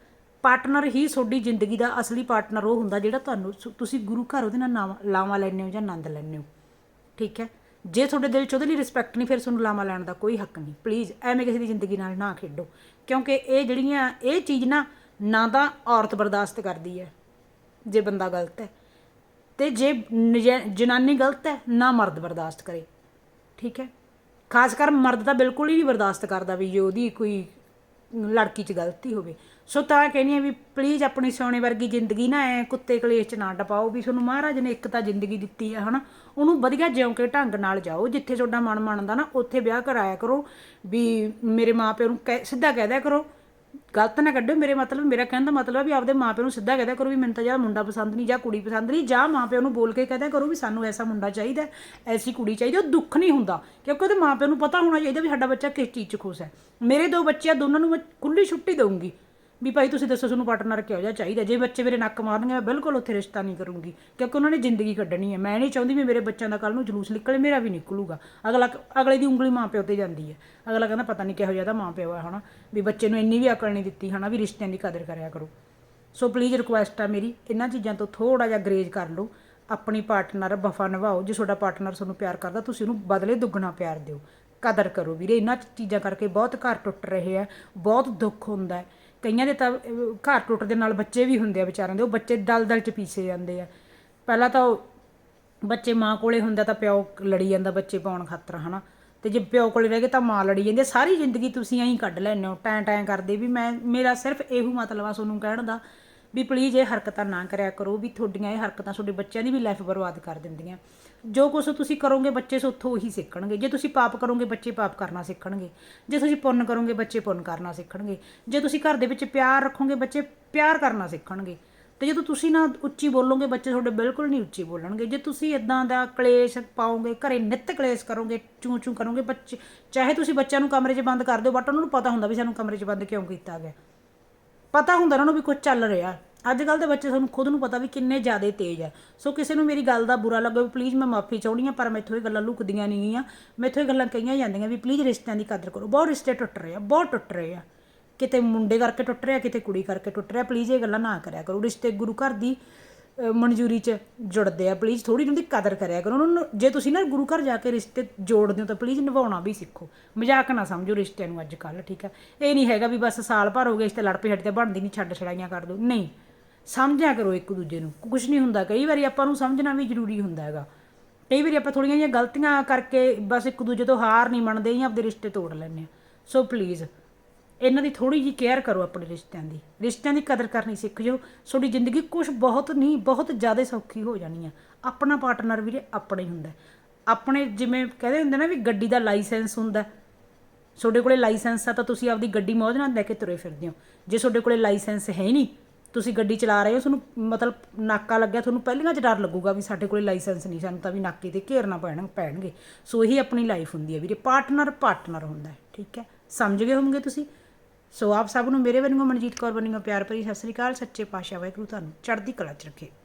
ਪਾਰਟਨਰ ਹੀ ਤੁਹਾਡੀ ਜ਼ਿੰਦਗੀ ਦਾ ਅਸਲੀ ਪਾਰਟਨਰ ਉਹ ਹੁੰਦਾ ਜਿਹੜਾ ਤੁਹਾਨੂੰ ਸੁ- ਤੁਸੀਂ ਗੁਰੂ ਘਰ ਉਹਦੇ ਨਾਲ ਨਾਵਾਂ- ਲਾਵਾਂ ਲੈਂਦੇ ਹੋ ਜਾਂ ਆਨੰਦ ਲੈਂਦੇ ਹੋ। ਠੀਕ ਹੈ? ਜੇ ਤੁਹਾਡੇ ਦਿਲ 'ਚ ਉਹਦੇ ਲਈ ਰਿਸਪੈਕਟ ਨਹੀਂ, ਫਿਰ ਤੁਹਾਨੂੰ ਲਾਵਾਂ ਲੈਣ ਦਾ ਕੋਈ ਹੱਕ ਨਹੀਂ। ਪਲੀਜ਼ ਐਵੇਂ ਕਿਸੇ ਦੀ ਜ਼ਿੰਦਗੀ ਨਾਲ ਨਾ ਖੇਡੋ। ਕਿਉਂਕਿ ਇਹ ਜਿਹੜੀਆਂ, ਇਹ ਚੀਜ਼ ਨਾ ਨਾ ਤਾਂ ਔਰਤ ਬਰਦਾਸ਼ਤ ਕਰਦੀ ਹੈ, ਜੇ ਬੰਦਾ ਗਲਤ ਹੈ। ਤੇ ਜੇ ਨਜੈ- ਜਨਾਨੀ ਗਲਤ ਹੈ, ਨਾ ਮਰਦ ਬਰਦਾਸ਼ਤ ਕਰੇ। ਠੀਕ ਹੈ? ਖਾਸ ਕਰ ਮਰਦ ਤਾਂ ਬਿਲਕੁਲ ਹੀ ਨਹੀਂ ਬਰਦਾਸ਼ਤ ਕਰਦਾ ਵੀ ਜੇ ਉਹਦੀ ਕੋਈ ਲੜਕੀ 'ਚ ਗਲਤੀ ਹੋਵੇ। ਸੋ ਤਾਂ ਕਹਿੰਦੀ ਆ ਵੀ ਪਲੀਜ਼ ਆਪਣੀ ਸੋਨੇ ਵਰਗੀ ਜ਼ਿੰਦਗੀ ਨਾ ਐ ਕੁੱਤੇ ਕਲੇਸ਼ 'ਚ ਨਾ ਡਪਾਓ ਵੀ ਤੁਹਾਨੂੰ ਮਹਾਰਾਜ ਨੇ ਇੱਕ ਤਾਂ ਜ਼ਿੰਦਗੀ ਦਿੱਤੀ ਹੈ ਹਨਾ? ਉਹਨੂੰ ਵਧੀਆ ਜਿਉਂ ਕੇ ਢੰਗ ਨਾਲ ਜਾਓ, ਜਿੱਥੇ ਤੁਹਾਡਾ ਮਨ ਮੰਨਦਾ ਨਾ, ਉੱਥੇ ਵਿਆਹ ਕਰਾਇਆ ਕਰੋ ਵੀ ਮੇਰੇ ਮਾਪਿਆਂ ਨੂੰ ਕਹਿ- ਸਿੱਧਾ ਕਹਿ ਦਿਆ ਕਰੋ। ਗਲਤ ਨਾ ਕੱਢੋ ਮੇਰੇ ਮਤਲਬ, ਮੇਰਾ ਕਹਿਣ ਦਾ ਮਤਲਬ ਹੈ ਵੀ ਆਪਦੇ ਮਾਪਿਆਂ ਨੂੰ ਸਿੱਧਾ ਕਹਿ ਕਰੋ ਵੀ ਮੈਨੂੰ ਤਾਂ ਜਾਂ ਮੁੰਡਾ ਪਸੰਦ ਨਹੀਂ, ਜਾਂ ਕੁੜੀ ਪਸੰਦ ਨਹੀਂ, ਜਾਂ ਮਾਪਿਆਂ ਨੂੰ ਬੋਲ ਕੇ ਕਹਿ ਦਿਆ ਕਰੋ ਵੀ ਸਾਨੂੰ ਐਸਾ ਮੁੰਡਾ ਚਾਹੀਦਾ, ਐਸੀ ਕੁੜੀ ਚਾਹੀਦੀ, ਉਹ ਦੁੱਖ ਨਹੀਂ ਹੁੰਦਾ। ਕਿਉਂਕਿ ਉਹਦੇ ਮਾਪਿਆਂ ਨੂੰ ਪਤਾ ਹੋਣਾ ਚਾਹੀਦਾ ਵੀ ਸਾਡਾ ਬੱਚਾ ਕਿਸ ਚੀਜ਼ 'ਚ ਖੁਸ਼ ਹੈ। ਮੇਰੇ ਦੋ ਬੱਚੇ ਆ, ਦੋਨਾਂ ਨੂੰ ਮੈਂ ਖੁੱਲੀ ਛੁੱਟੀ ਦਊਂਗੀ। ਵੀ ਭਾਈ ਤੁਸੀਂ ਦੱਸੋ ਤੁਹਾਨੂੰ ਪਾਰਟਨਰ ਕਿਹੋ ਜਿਹਾ ਚਾਹੀਦਾ? ਜੇ ਬੱਚੇ ਮੇਰੇ ਨੱਕ ਮਾਰਨਗੇ, ਮੈਂ ਬਿਲਕੁਲ ਉੱਥੇ ਰਿਸ਼ਤਾ ਨਹੀਂ ਕਰੂੰਗੀ। ਕਿਉਂਕਿ ਉਹਨਾਂ ਨੇ ਜ਼ਿੰਦਗੀ ਕੱਢਣੀ ਹੈ। ਮੈਂ ਨਹੀਂ ਚਾਹੁੰਦੀ ਵੀ ਮੇਰੇ ਬੱਚਿਆਂ ਦਾ ਕੱਲ ਨੂੰ ਜਲੂਸ ਨਿਕਲੇ, ਮੇਰਾ ਵੀ ਨਿਕਲੂਗਾ। ਅਗਲਾ ਅਗਲੇ ਦੀ ਉਂਗਲੀ ਮਾਂ ਪਿਓ ਤੇ ਜਾਂਦੀ ਹੈ। ਅਗਲਾ ਕਹਿੰਦਾ, ਪਤਾ ਨਹੀਂ ਕਿਹੋ ਜਿਹਾ ਦਾ ਮਾਂ ਪਿਓ ਹੈ ਹਨਾ? ਵੀ ਬੱਚੇ ਨੂੰ ਇੰਨੀ ਵੀ ਅਕਲ ਨਹੀਂ ਦਿੱਤੀ, ਹਨਾ, ਵੀ ਰਿਸ਼ਤਿਆਂ ਦੀ ਕਦਰ ਕਰਿਆ ਕਰੋ। ਸੋ ਪਲੀਜ਼ ਰਿਕੁਐਸਟ ਆ ਮੇਰੀ, ਇਹਨਾਂ ਚੀਜ਼ਾਂ ਤੋਂ ਥੋੜਾ ਜਿਹਾ ਗਰੇਜ ਕਰ ਲਓ। ਆਪਣੀ ਪਾਰਟਨਰ ਵਫਾ ਨਿਭਾਓ। ਜੇ ਤੁਹਾਡਾ ਪਾਰਟਨਰ ਤੁਹਾਨੂੰ ਪਿਆਰ ਕਰਦਾ, ਤੁਸੀਂ ਉਹਨੂੰ ਬਦਲੇ ਦੁੱਗਣਾ ਪਿਆਰ ਦਿਓ। ਕਦਰ ਕਰੋ ਵੀਰੇ। ਇਹਨਾਂ ਚੀਜ਼ਾਂ ਕਰਕੇ ਬਹੁਤ ਘਰ ਟੁੱਟ ਰਹੇ ਆ, ਬਹੁਤ ਦੁੱਖ ਹੁੰਦਾ ਹੈ। ਕਈਆਂ ਦੇ ਤਾਂ ਘਰ ਟੁੱਟ ਦੇ ਨਾਲ ਬੱਚੇ ਵੀ ਹੁੰਦੇ ਆ ਵਿਚਾਰਿਆਂ ਦੇ, ਉਹ ਬੱਚੇ ਦਲ-ਦਲ ਚ ਪੀਸੇ ਜਾਂਦੇ ਆ ਪਹਿਲਾਂ ਤਾਂ ਉਹ ਬੱਚੇ ਮਾਂ ਕੋਲੇ ਹੁੰਦਾ ਤਾਂ ਪਿਓ ਲੜੀ ਜਾਂਦਾ ਬੱਚੇ ਪਾਉਣ ਖਾਤਰ, ਹਨਾ ਤੇ ਜੇ ਪਿਓ ਕੋਲੇ ਰਹਿ ਗਏ ਤਾਂ ਮਾਂ ਲੜੀ ਜਾਂਦੀ ਆ। ਸਾਰੀ ਜ਼ਿੰਦਗੀ ਤੁਸੀਂ ਐਂ ਕੱਢ ਲੈਂਦੇ ਹੋ ਟੈਂ ਟੈਂ ਕਰਦੇ ਵੀ ਮੈਂ, ਮੇਰਾ ਸਿਰਫ ਇਹੋ ਮਤਲਬ ਆ ਤੁਹਾਨੂੰ ਕਹਿਣ ਦਾ ਵੀ ਪਲੀਜ਼ ਇਹ ਹਰਕਤਾਂ ਨਾ ਕਰਿਆ ਕਰੋ, ਵੀ ਤੁਹਾਡੀਆਂ ਇਹ ਹਰਕਤਾਂ ਤੁਹਾਡੇ ਬੱਚਿਆਂ ਦੀ ਵੀ ਲਾਈਫ ਬਰਬਾਦ ਕਰ ਦਿੰਦੀਆਂ। ਜੋ ਕੁਛ ਤੁਸੀਂ ਕਰੋਗੇ ਬੱਚੇ ਸੋ ਉੱਥੋਂ ਉਹੀ ਸਿੱਖਣਗੇ। ਜੇ ਤੁਸੀਂ ਪਾਪ ਕਰੋਗੇ, ਬੱਚੇ ਪਾਪ ਕਰਨਾ ਸਿੱਖਣਗੇ। ਜੇ ਤੁਸੀਂ ਪੁੰਨ ਕਰੋਗੇ, ਬੱਚੇ ਪੁੰਨ ਕਰਨਾ ਸਿੱਖਣਗੇ। ਜੇ ਤੁਸੀਂ ਘਰ ਦੇ ਵਿੱਚ ਪਿਆਰ ਰੱਖੋਗੇ, ਬੱਚੇ ਪਿਆਰ ਕਰਨਾ ਸਿੱਖਣਗੇ। ਤੇ ਜਦੋਂ ਤੁਸੀਂ ਨਾ ਉੱਚੀ ਬੋਲੋਗੇ, ਬੱਚੇ ਤੁਹਾਡੇ ਬਿਲਕੁਲ ਨਹੀਂ ਉੱਚੀ ਬੋਲਣਗੇ। ਜੇ ਤੁਸੀਂ ਇਦਾਂ ਦਾ ਕਲੇਸ਼ ਪਾਓਗੇ, ਘਰੇ ਨਿੱਤ ਕਲੇਸ਼ ਕਰੋਗੇ ਚੂੰ ਚੂ ਕਰੋਗੇ, ਬੱਚੇ ਚਾਹੇ ਤੁਸੀਂ ਬੱਚਿਆਂ ਨੂੰ ਕਮਰੇ 'ਚ ਬੰਦ ਕਰ ਦਿਓ ਬਟ ਉਹਨਾਂ ਨੂੰ ਪਤਾ ਹੁੰਦਾ ਵੀ ਸਾਨੂੰ ਕਮਰੇ 'ਚ ਬੰਦ ਕਿਉਂ ਕੀਤਾ ਗਿਆ। ਪਤਾ ਹੁੰਦਾ ਉਹਨਾਂ ਨੂੰ ਵੀ ਕੁਝ ਚੱਲ ਰਿਹਾ। ਅੱਜ ਕੱਲ ਦੇ ਬੱਚੇ ਤੁਹਾਨੂੰ ਖੁਦ ਨੂੰ ਪਤਾ ਵੀ ਕਿੰਨੇ ਜ਼ਿਆਦਾ ਤੇਜ਼ ਆ। ਸੋ ਕਿਸੇ ਨੂੰ ਮੇਰੀ ਗੱਲ ਦਾ ਬੁਰਾ ਲੱਗਾ ਵੀ ਪਲੀਜ਼ ਮੈਂ ਮਾਫੀ ਚਾਹੁੰਦੀ ਆ ਪਰ ਮੈਥੋਂ ਇਹ ਗੱਲਾਂ ਲੁਕਦੀਆਂ ਨਹੀਂ ਗੀਆਂ ਮੈਥੋਂ ਇਹ ਗੱਲਾਂ ਕਹੀਆਂ ਜਾਂਦੀਆਂ ਵੀ ਪਲੀਜ਼ ਰਿਸ਼ਤਿਆਂ ਦੀ ਕਦਰ ਕਰੋ। ਬਹੁਤ ਰਿਸ਼ਤੇ ਟੁੱਟ ਰਹੇ ਆ, ਬਹੁਤ ਟੁੱਟ ਰਹੇ ਆ। ਕਿਤੇ ਮੁੰਡੇ ਕਰਕੇ ਟੁੱਟ ਰਿਹਾ, ਕਿਤੇ ਕੁੜੀ ਕਰਕੇ ਟੁੱਟ ਰਿਹਾ। ਪਲੀਜ਼ ਇਹ ਗੱਲਾਂ ਨਾ ਕਰਿਆ ਕਰੋ। ਰਿਸ਼ਤੇ ਗੁਰੂ ਘਰ ਦੀ ਮਨਜ਼ੂਰੀ 'ਚ ਜੁੜਦੇ ਆ ਪਲੀਜ਼ ਥੋੜੀ ਉਹਨਾਂ ਦੀ ਕਦਰ ਕਰਿਆ ਕਰੋ। ਉਹਨਾਂ ਨੂੰ ਜੇ ਤੁਸੀਂ ਨਾ ਗੁਰੂ ਘਰ ਜਾ ਕੇ ਰਿਸ਼ਤੇ ਜੋੜਦੇ ਹੋ ਤਾਂ ਪਲੀਜ਼ ਨਿਭਾਉਣਾ ਵੀ ਸਿੱਖੋ। ਮਜ਼ਾਕ ਨਾ ਸਮਝੋ ਰਿਸ਼ਤਿਆਂ ਨੂੰ ਅੱਜ ਕੱਲ ਠੀਕ ਆ? ਇਹ ਨਹੀਂ ਹੈਗਾ ਵੀ ਬਸ ਸਾਲ ਭਰ ਹੋ ਗਏ, ਇਸ ਤੇ ਲੜ ਪਏ ਹੱਟ ਤੇ ਬਣਦੀ ਨਹੀਂ ਛੱਡ ਛੜਾਈਆਂ ਕਰ ਦੋ ਨਹੀਂ, ਸਮਝਿਆ ਕਰੋ ਇੱਕ ਦੂਜੇ ਨੂੰ। ਕੁਝ ਨਹੀਂ ਹੁੰਦਾ, ਕਈ ਵਾਰੀ ਆਪਾਂ ਨੂੰ ਸਮਝਣਾ ਵੀ ਜ਼ਰੂਰੀ ਹੁੰਦਾ ਹੈਗਾ। ਕਈ ਵਾਰੀ ਆਪਾਂ ਥੋੜੀਆਂ ਜਿਹੀਆਂ ਗਲਤੀਆਂ ਕਰਕੇ ਬਸ ਇੱਕ ਦੂਜੇ ਤੋਂ ਹਾਰ ਨਹੀਂ ਮੰਨਦੇ ਜਾਂ ਆਪਦੇ ਰਿਸ਼ਤੇ ਤੋੜ ਲੈਂਦੇ ਆ ਸੋ ਪਲੀਜ਼ ਇਹਨਾਂ ਦੀ ਥੋੜੀ ਜੀ ਕੇਅਰ ਕਰੋ ਆਪਣੇ ਰਿਸ਼ਤਿਆਂ ਦੀ। ਰਿਸ਼ਤਿਆਂ ਦੀ ਕਦਰ ਕਰਨੀ ਸਿੱਖ ਜਾਓ। ਤੁਹਾਡੀ ਜ਼ਿੰਦਗੀ ਕੁਝ ਬਹੁਤ ਨਹੀਂ, ਬਹੁਤ ਜ਼ਿਆਦਾ ਸੌਖੀ ਹੋ ਜਾਣੀ ਆ। ਆਪਣਾ ਪਾਰਟਨਰ ਵੀਰੇ ਆਪਣਾ ਹੀ ਹੁੰਦਾ। ਆਪਣੇ ਜਿਵੇਂ ਕਹਿੰਦੇ ਹੁੰਦੇ ਨਾ ਵੀ ਗੱਡੀ ਦਾ ਲਾਇਸੈਂਸ ਹੁੰਦਾ। ਤੁਹਾਡੇ ਕੋਲੇ ਲਾਇਸੈਂਸ ਆ ਤਾਂ ਤੁਸੀਂ ਆਪਦੀ ਗੱਡੀ ਮੌਜ ਨਾਲ ਲੈ ਕੇ ਤੁਰੇ ਫਿਰਦੇ ਹੋ। ਜੇ ਤੁਹਾਡੇ ਕੋਲੇ ਲਾਇਸੈਂਸ ਹੈ ਹੀ ਨਹੀਂ, ਤੁਸੀਂ ਗੱਡੀ ਚਲਾ ਰਹੇ ਹੋ, ਤੁਹਾਨੂੰ ਮਤਲਬ ਨਾਕਾ ਲੱਗਿਆ, ਤੁਹਾਨੂੰ ਪਹਿਲੀਆਂ 'ਚ ਡਰ ਲੱਗੂਗਾ ਵੀ ਸਾਡੇ ਕੋਲੇ ਲਾਇਸੈਂਸ ਨਹੀਂ ਸਾਨੂੰ ਤਾਂ ਵੀ ਨਾਕੇ ਤੇ ਘੇਰਨਾ ਪੈਣ, ਪੈਣਗੇ। ਸੋ ਇਹੀ ਆਪਣੀ ਲਾਈਫ ਹੁੰਦੀ ਹੈ ਵੀਰੇ। ਪਾਰਟਨਰ ਪਾਰਟਨਰ ਹੁੰਦਾ ਠੀਕ ਹੈ? ਸਮਝ ਗਏ ਹੋਵੋਗੇ ਤੁਸੀਂ? ਸੋ ਆਪ ਸਭ ਨੂੰ ਮੇਰੇ ਵੱਲੋਂ ਮਨਜੀਤ ਕੌਰ ਵੱਲੋਂ ਪਿਆਰ ਭਰੀ। ਸਤਿ ਸ੍ਰੀ ਅਕਾਲ, ਸੱਚੇ ਪਾਤਸ਼ਾਹ ਵਾਹਿਗੁਰੂ ਤੁਹਾਨੂੰ। ਚੜ੍ਹਦੀ ਕਲਾ 'ਚ ਰੱਖੇ।